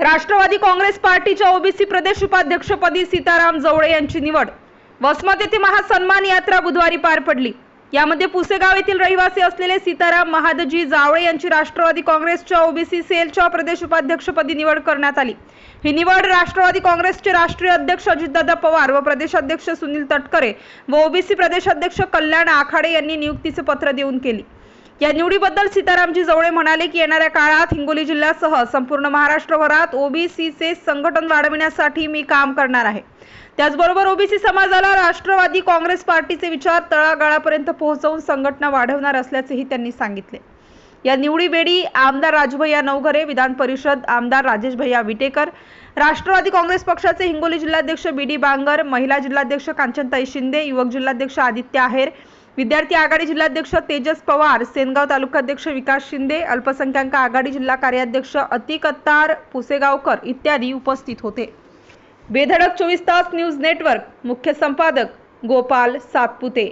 राष्ट्रवादी काँग्रेस पार्टीच्या ओबीसी प्रदेश उपाध्यक्षपदी सीताराम जवळे यांची निवड. वसमत येथे महासन्मान यात्रा बुधवारी पार पडली. यामध्ये पुसेगाव येथील रहिवासी असलेले सीताराम महादजी जावळे यांची राष्ट्रवादी काँग्रेसच्या ओबीसी सेलच्या प्रदेश उपाध्यक्षपदी निवड करण्यात आली. ही निवड राष्ट्रवादी काँग्रेसचे राष्ट्रीय अध्यक्ष अजितदादा पवार व प्रदेशाध्यक्ष सुनील तटकरे व ओबीसी प्रदेशाध्यक्ष कल्याण आखाडे यांनी नियुक्तीचे पत्र देऊन केली. या निवडीबद्दल सीतारामजी जवळे म्हणाले की येणाऱ्या काळात हिंगोली जिल्ह्यासह संपूर्ण महाराष्ट्रभरात ओबीसीचे संघटन वाढविण्यासाठी मी काम करणार आहे. त्याचबरोबर ओबीसी समाजाला राष्ट्रवादी काँग्रेस पार्टीचे विचार तळागाळापर्यंत पोहोचवून संघटना वाढवणार असल्याचेही त्यांनी सांगितले. या निवडीवेळी आमदार राजभैया नवघरे विधान परिषद आमदार राजेश भैया विटेकर राष्ट्रवादी काँग्रेस पक्षाचे हिंगोली जिल्हाध्यक्ष बी डी बांगर महिला जिल्हाध्यक्ष कांचनताई शिंदे युवक जिल्हाध्यक्ष आदित्य आहेर विद्यार्थी आघाडी जिल्हाध्यक्ष तेजस पवार सेनगाव तालुकाध्यक्ष विकास शिंदे अल्पसंख्याक आघाडी जिल्हा कार्याध्यक्ष अतिकत्तार पुसेगावकर इत्यादी उपस्थित होते. बेधडक चोवीस तास न्यूज नेटवर्क मुख्य संपादक गोपाल सातपुते.